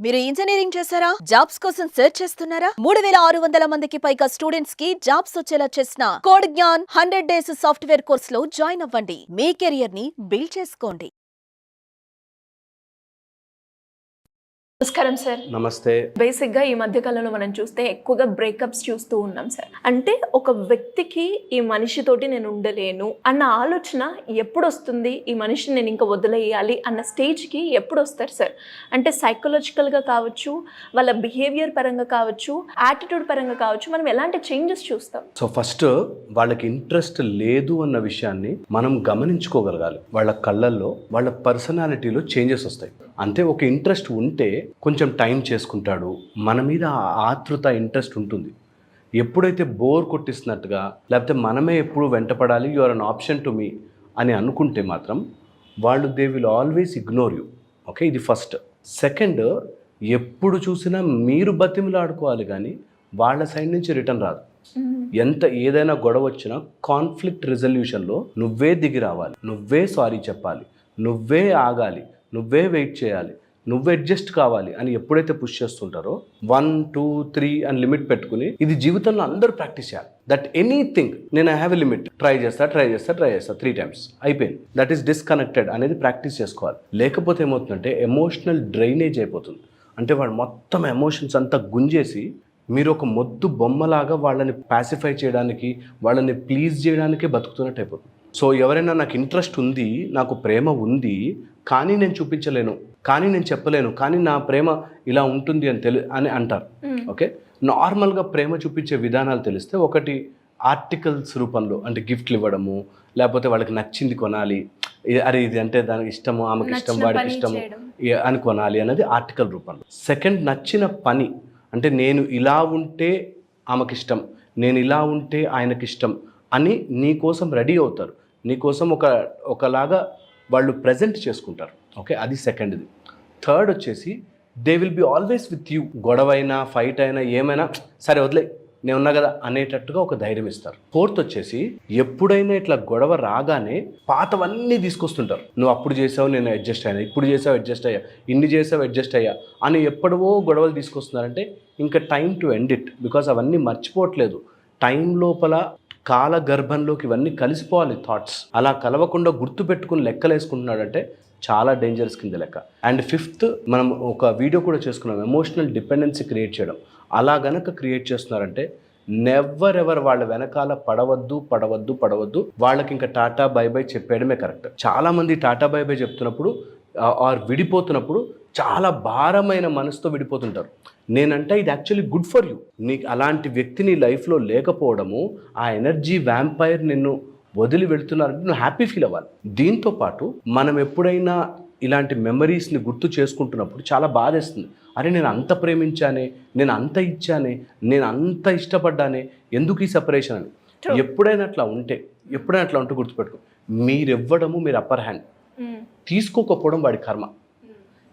మీరు ఇంజనీరింగ్ చేశారా? జాబ్స్ కోసం సెర్చ్ చేస్తున్నారా? మూడు వేల ఆరు వందల మందికి పైగా స్టూడెంట్స్కి జాబ్స్ వచ్చేలా చేసిన code Gyan hundred days software కోర్స్లో జాయిన్ అవ్వండి. మీ కెరియర్ని బిల్డ్ చేసుకోండి. నమస్కారం సార్. నమస్తే. బేసిక్గా ఈ మధ్య కాలంలో మనం చూస్తే ఎక్కువగా బ్రేకప్స్ చూస్తూ ఉన్నాం సార్. అంటే ఒక వ్యక్తికి ఈ మనిషితోటి నేను ఉండలేను అన్న ఆలోచన ఎప్పుడు వస్తుంది ఈ మనిషిని నేను ఇంకా వదిలేయాలి అన్న స్టేజ్కి ఎప్పుడు వస్తారు సార్? అంటే సైకలాజికల్గా కావచ్చు వాళ్ళ బిహేవియర్ పరంగా కావచ్చు యాటిట్యూడ్ పరంగా కావచ్చు మనం ఎలాంటి చేంజెస్ చూస్తాం? సో ఫస్ట్ వాళ్ళకి ఇంట్రెస్ట్ లేదు అన్న విషయాన్ని మనం గమనించుకోగలగాలి. వాళ్ళ కళ్ళల్లో వాళ్ళ పర్సనాలిటీలో చేంజెస్ వస్తాయి. అంతే ఒక ఇంట్రెస్ట్ ఉంటే కొంచెం టైం చేసుకుంటాడు. మన మీద ఆతృత ఇంట్రెస్ట్ ఉంటుంది. ఎప్పుడైతే బోర్ కొట్టిస్తున్నట్టుగా లేకపోతే మనమే ఎప్పుడు వెంటపడాలి you are an option to me అని అనుకుంటే మాత్రం వాళ్ళు they will always ignore you. Okay? ఇది ఫస్ట్. సెకండ్ ఎప్పుడు చూసినా మీరు బతిమలాడుకోవాలి కానీ వాళ్ళ సైడ్ నుంచి రిటర్న్ రాదు. ఎంత ఏదైనా గొడవ వచ్చినా కాన్ఫ్లిక్ట్ రిజల్యూషన్లో నువ్వే దిగి రావాలి. నువ్వే సారీ చెప్పాలి. నువ్వే ఆగాలి. నువ్వే వెయిట్ చేయాలి. నువ్వు అడ్జస్ట్ కావాలి అని ఎప్పుడైతే పుష్ చేస్తుంటారో వన్ టూ త్రీ అని లిమిట్ పెట్టుకుని ఇది జీవితంలో అందరూ ప్రాక్టీస్ చేయాలి. దట్ ఎనీథింగ్ నేను I have a limit. Try చేస్తా ట్రై చేస్తా ట్రై చేస్తా త్రీ టైమ్స్ అయిపోయింది. దట్ ఈస్ డిస్కనెక్టెడ్ అనేది ప్రాక్టీస్ చేసుకోవాలి. లేకపోతే ఏమవుతుందంటే ఎమోషనల్ డ్రైనేజ్ అయిపోతుంది. అంటే వాడు మొత్తం ఎమోషన్స్ అంతా గుంజేసి మీరు ఒక మొద్దు బొమ్మలాగా వాళ్ళని పాసిఫై చేయడానికి వాళ్ళని ప్లీజ్ చేయడానికే బతుకుతున్నట్టు అయిపోతుంది. సో ఎవరైనా నాకు ఇంట్రెస్ట్ ఉంది నాకు ప్రేమ ఉంది కానీ నేను చూపించలేను కానీ నేను చెప్పలేను కానీ నా ప్రేమ ఇలా ఉంటుంది అని తెలి అని అంటారు. ఓకే? నార్మల్గా ప్రేమ చూపించే విధానాలు తెలిస్తే ఒకటి ఆర్టికల్స్ రూపంలో అంటే గిఫ్ట్లు ఇవ్వడము లేకపోతే వాళ్ళకి నచ్చింది కొనాలి ఇది- అరే ఇది అంటే దానికి ఇష్టము ఆమెకి ఇష్టం వాడికి ఇష్టము అని కొనాలి అనేది ఆర్టికల్ రూపంలో. సెకండ్ నచ్చిన పని అంటే నేను ఇలా ఉంటే ఆమెకి ఇష్టం నేను ఇలా ఉంటే ఆయనకి ఇష్టం అని నీ కోసం రెడీ అవుతారు. నీ కోసం ఒక ఒకలాగా వాళ్ళు ప్రజెంట్ చేసుకుంటారు. ఓకే అది సెకండ్ది. థర్డ్ వచ్చేసి they will be always with you గొడవ అయినా ఫైట్ అయినా ఏమైనా సరే వదిలే నేను ఉన్నా కదా అనేటట్టుగా ఒక ధైర్యం ఇస్తారు. ఫోర్త్ వచ్చేసి ఎప్పుడైనా ఇట్లా గొడవ రాగానే పాతవన్నీ తీసుకొస్తుంటారు. నువ్వు అప్పుడు చేసావు నేను అడ్జస్ట్ అయ్యా ఇప్పుడు చేసావు అడ్జస్ట్ అయ్యా ఇన్ని చేసావు అడ్జస్ట్ అయ్యా అని ఎప్పుడవో గొడవలు తీసుకొస్తున్నారంటే ఇంకా time to end it because అవన్నీ మర్చిపోవట్లేదు. టైం లోపల కాల గర్భంలోకి ఇవన్నీ కలిసిపోవాలి థాట్స్ అలా కలవకుండా గుర్తుపెట్టుకుని లెక్కలేసుకుంటున్నాడంటే లెక్కలు వేసుకుంటున్నాడంటే చాలా డేంజరస్ కింద లెక్క. అండ్ ఫిఫ్త్ మనం ఒక వీడియో కూడా చేసుకున్నాం ఎమోషనల్ డిపెండెన్సీ క్రియేట్ చేయడం. అలా గనక క్రియేట్ చేస్తున్నారంటే నెవర్ ఎవర్ వాళ్ళ వెనకాల పడవద్దు పడవద్దు పడవద్దు. వాళ్ళకి ఇంకా టాటా బై బై చెప్పేయడమే కరెక్ట్ చాలామంది టాటా బై బై చెప్తున్నప్పుడు ఆర్ విడిపోతున్నప్పుడు చాలా భారమైన మనసుతో విడిపోతుంటారు. నేనంటే ఇది యాక్చువల్లీ గుడ్ ఫర్ యూ నీకు అలాంటి వ్యక్తి నీ లైఫ్లో లేకపోవడము ఆ ఎనర్జీ వ్యాంపైర్ నిన్ను వదిలి వెళ్తున్నారంటే నువ్వు హ్యాపీ ఫీల్ అవ్వాలి. దీంతో పాటు మనం ఎప్పుడైనా ఇలాంటి మెమరీస్ని గుర్తు చేసుకుంటున్నప్పుడు చాలా బాధేస్తుంది. అరే నేను అంత ప్రేమించానే నేను అంత ఇచ్చానే నేను అంత ఇష్టపడ్డానే ఎందుకు ఈ సెపరేషన్ అని. ఎప్పుడైనా అట్లా ఉంటే ఎప్పుడైనా అట్లా ఉంటే గుర్తుపెట్టుకో. మీరు ఇవ్వడము మీరు అప్పర్ హ్యాండ్ తీసుకోకపోవడం వాడి కర్మ.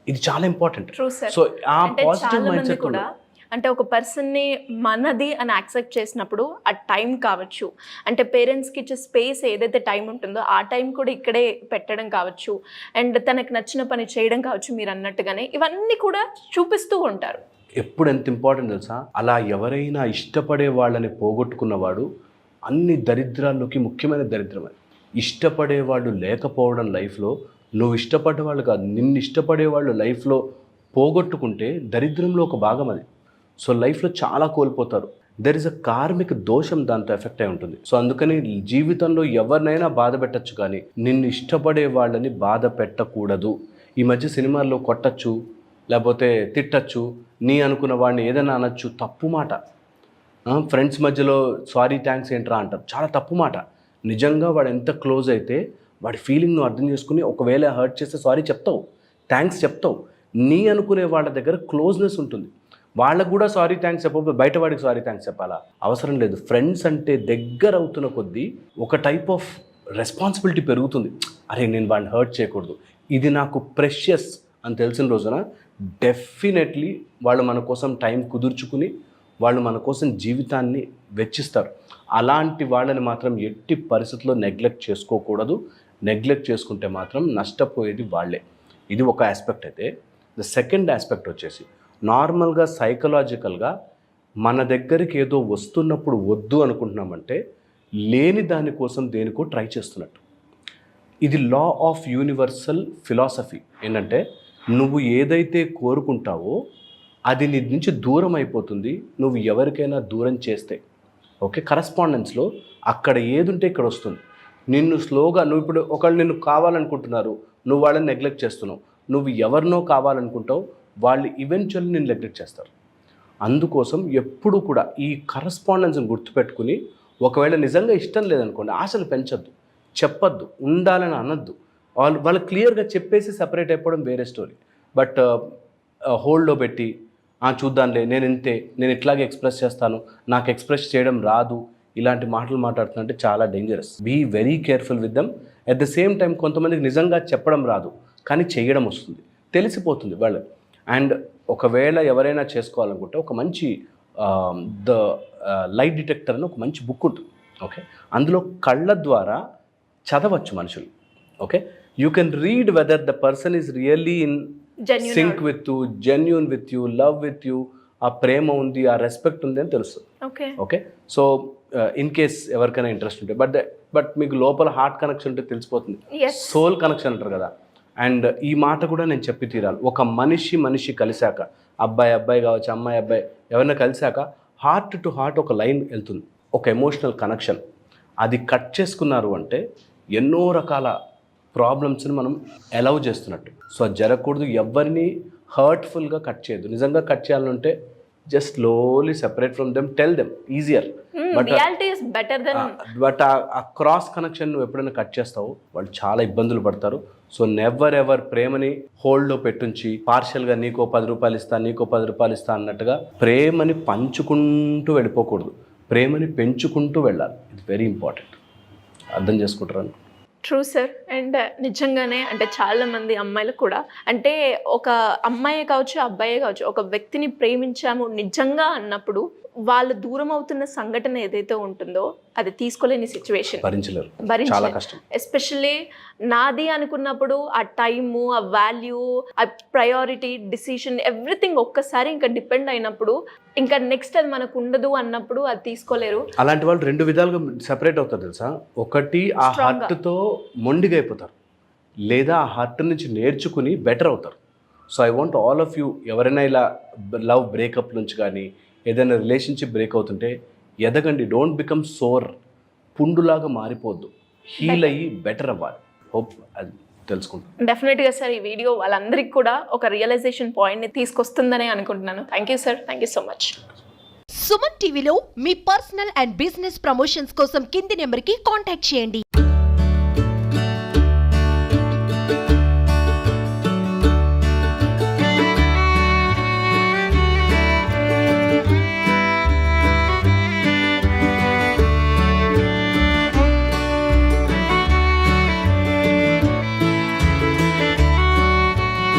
ఇది చాలా ఇంపార్టెంట్ సో ఆ పాజిటివ్ మైండ్ సెట్ కూడా అంటే ఒక పర్సన్ని మనది అని యాక్సెప్ట్ చేసినప్పుడు ఆ టైం కావచ్చు. అంటే పేరెంట్స్కి ఇచ్చే స్పేస్ ఏదైతే టైం ఉంటుందో ఆ టైం కూడా ఇక్కడే పెట్టడం కావచ్చు. అండ్ తనకు నచ్చిన పని చేయడం కావచ్చు మీరు అన్నట్టుగానే ఇవన్నీ కూడా చూపిస్తూ ఉంటారు. ఎప్పుడు ఎంత ఇంపార్టెంట్ తెలుసా? అలా ఎవరైనా ఇష్టపడే వాళ్ళని పోగొట్టుకున్నవాడు అన్ని దరిద్రాల్లోకి ముఖ్యమైన దరిద్రం అది ఇష్టపడే వాళ్ళు లేకపోవడం లైఫ్లో నువ్వు ఇష్టపడే వాళ్ళు కాదు. నిన్ను ఇష్టపడే వాళ్ళు లైఫ్లో పోగొట్టుకుంటే దరిద్రంలో ఒక భాగం అది. సో లైఫ్లో చాలా కోల్పోతారు. దెర్ ఇస్ అ కార్మిక దోషం దాంతో ఎఫెక్ట్ అయి ఉంటుంది. సో అందుకని జీవితంలో ఎవరినైనా బాధ పెట్టచ్చు కానీ నిన్ను ఇష్టపడే వాళ్ళని బాధ పెట్టకూడదు. ఈ మధ్య సినిమాల్లో కొట్టచ్చు లేకపోతే తిట్టచ్చు నీ అనుకున్న వాడిని ఏదైనా అనొచ్చు తప్పు మాట. ఫ్రెండ్స్ మధ్యలో సారీ థ్యాంక్స్ ఏంట్రా అంటారు. చాలా తప్పు మాట. నిజంగా వాడు ఎంత క్లోజ్ అయితే వాడి ఫీలింగ్ నువ్వు అర్థం చేసుకుని ఒకవేళ హర్ట్ చేస్తే సారీ చెప్తావు. థ్యాంక్స్ చెప్తావు. నీ అనుకునే వాళ్ళ దగ్గర క్లోజ్నెస్ ఉంటుంది. వాళ్ళకు కూడా సారీ థ్యాంక్స్ చెప్పకపోతే బయట వాడికి సారీ థ్యాంక్స్ చెప్పాలా? అవసరం లేదు. ఫ్రెండ్స్ అంటే దగ్గర అవుతున్న కొద్దీ ఒక టైప్ ఆఫ్ రెస్పాన్సిబిలిటీ పెరుగుతుంది. అరే నేను వాడిని హర్ట్ చేయకూడదు. ఇది నాకు ప్రెషియస్ అని తెలిసిన రోజున డెఫినెట్లీ వాళ్ళు మన కోసం టైం కుదుర్చుకుని వాళ్ళు మన కోసం జీవితాన్ని వెచ్చిస్తారు. అలాంటి వాళ్ళని మాత్రం ఎట్టి పరిస్థితుల్లో నెగ్లెక్ట్ చేసుకోకూడదు. నెగ్లెక్ట్ చేసుకుంటే మాత్రం నష్టపోయేది వాళ్ళే. ఇది ఒక ఆస్పెక్ట్ అయితే. ద సెకండ్ ఆస్పెక్ట్ వచ్చేసి నార్మల్గా సైకలాజికల్గా మన దగ్గరికి ఏదో వస్తున్నప్పుడు వద్దు అనుకుంటున్నామంటే లేని దానికోసం దేనికో ట్రై చేస్తున్నట్టు. ఇది లా ఆఫ్ యూనివర్సల్ ఫిలాసఫీ ఏంటంటే నువ్వు ఏదైతే కోరుకుంటావో అది నీ నుంచి దూరం అయిపోతుంది. నువ్వు ఎవరికైనా దూరం చేస్తే. ఓకే? కరస్పాండెన్స్లో అక్కడ ఏది ఉంటే ఇక్కడ వస్తుంది. నిన్ను స్లోగా నువ్వు ఇప్పుడు ఒకళ్ళు నిన్ను కావాలనుకుంటున్నారు నువ్వు వాళ్ళని నెగ్లెక్ట్ చేస్తున్నావు. నువ్వు ఎవరినో కావాలనుకుంటావు వాళ్ళు ఈవెన్చువల్లీ నేను నెగ్లెక్ట్ చేస్తారు. అందుకోసం ఎప్పుడు కూడా ఈ కరస్పాండెన్స్ని గుర్తుపెట్టుకుని ఒకవేళ నిజంగా ఇష్టం లేదనుకోండి ఆశలు పెంచొద్దు చెప్పొద్దు ఉండాలని అనొద్దు. వాళ్ళు వాళ్ళు క్లియర్గా చెప్పేసి సపరేట్ అయిపోవడం వేరే స్టోరీ బట్ హోల్డ్లో పెట్టి "ఆ, చూద్దాంలే నేను ఇంతే నేను ఇట్లాగే ఎక్స్ప్రెస్ చేస్తాను నాకు ఎక్స్ప్రెస్ చేయడం రాదు ఇలాంటి మాటలు మాట్లాడుతుంటే చాలా dangerous be very careful with them at the same time కొంతమందికి నిజంగా చెప్పడం రాదు కానీ చేయడం వస్తుంది. తెలిసిపోతుంది వాళ్ళు అండ్ ఒకవేళ ఎవరైనా చేసుకోవాలనుకుంటే ఒక మంచి ద లైట్ డిటెక్టర్ అని ఒక మంచి బుక్ ఉంటుంది. ఓకే అందులో కళ్ళ ద్వారా చదవచ్చు మనుషులు. Okay you can read whether the person is really in sync with you genuine with you love with you ఆ ప్రేమ ఉంది ఆ రెస్పెక్ట్ ఉంది అని తెలుస్తుంది. Okay okay so in case ఎవరికైనా ఇంట్రెస్ట్ ఉంటే. బట్ బట్ మీకు లోపల హార్ట్ కనెక్షన్ ఉంటే తెలిసిపోతుంది. సోల్ కనెక్షన్ అంటారు కదా. అండ్ ఈ మాట కూడా నేను చెప్పి తీరాలి. ఒక మనిషి మనిషి కలిశాక అబ్బాయి అబ్బాయి కావచ్చు అమ్మాయి అబ్బాయి ఎవరైనా కలిశాక హార్ట్ టు హార్ట్ ఒక లైన్ వెళ్తుంది. ఒక ఎమోషనల్ కనెక్షన్ అది కట్ చేసుకున్నారు అంటే ఎన్నో రకాల ప్రాబ్లమ్స్ని మనం అలౌ చేస్తున్నట్టు. సో అది జరగకూడదు. ఎవరిని హర్ట్ఫుల్గా కట్ చేయొద్దు. నిజంగా కట్ చేయాలంటే just slowly separate from them tell them easier reality is better than but ఆ క్రాస్ కనెక్షన్ నువ్వు ఎప్పుడైనా కట్ చేస్తావు? వాళ్ళు చాలా ఇబ్బందులు పడతారు. సో నెవర్ ఎవర్ ప్రేమని హోల్డ్లో పెట్టుంచి పార్షియల్గా నీకో పది రూపాయలు ఇస్తా నీకో పది రూపాయలు ఇస్తా అన్నట్టుగా ప్రేమని పంచుకుంటూ వెళ్ళిపోకూడదు. ప్రేమని పెంచుకుంటూ వెళ్ళాలి. ఇది వెరీ ఇంపార్టెంట్ అర్థం చేసుకుంటారు? ట్రూ సార్ అండ్ నిజంగానే అంటే చాలా మంది అమ్మాయిలు కూడా అంటే ఒక అమ్మాయే కావచ్చు అబ్బాయే కావచ్చు ఒక వ్యక్తిని ప్రేమించాము నిజంగా అన్నప్పుడు వాళ్ళు దూరం అవుతున్న సంఘటన ఏదైతే ఉంటుందో అది తీసుకోలేని సిచ్యువేషన్ భరించలేరు. ఎస్పెషల్లీ నాది అనుకున్నప్పుడు ఆ టైము ఆ వాల్యూ ఆ ప్రయారిటీ డిసిషన్ ఎవ్రీథింగ్ ఒక్కసారి ఇంకా డిపెండ్ అయినప్పుడు ఇంకా నెక్స్ట్ అది మనకు ఉండదు అన్నప్పుడు అది తీసుకోలేరు. అలాంటి వాళ్ళు రెండు విధాలుగా సెపరేట్ అవుతారు తెలుసా? ఒకటి ఆ. హర్ట్తో మొండిగా అయిపోతారు లేదా ఆ హర్ట్ నుంచి నేర్చుకుని బెటర్ అవుతారు. So I want all of you ఎవరైనా ఇలా లవ్ బ్రేకప్ నుంచి కానీ ఏదైనా రిలేషన్షిప్ బ్రేక్ అవుతుంటే ఎదగండి. డోంట్ బికమ్ సోర్ పుండులాగా మారిపోవద్దు. హీల్ అయ్యి బెటర్ అవ్వాలి. హోప్ అది. తెలుసుకుంటాం. డెఫినెట్గా సార్ ఈ వీడియో వాళ్ళందరికీ కూడా ఒక రియలైజేషన్ పాయింట్ని తీసుకొస్తుందని అనుకుంటున్నాను. Thank you sir thank you so much Suman టీవీలో మీ పర్సనల్ అండ్ బిజినెస్ ప్రమోషన్స్ కోసం కింది నెంబర్కి కాంటాక్ట్ చేయండి.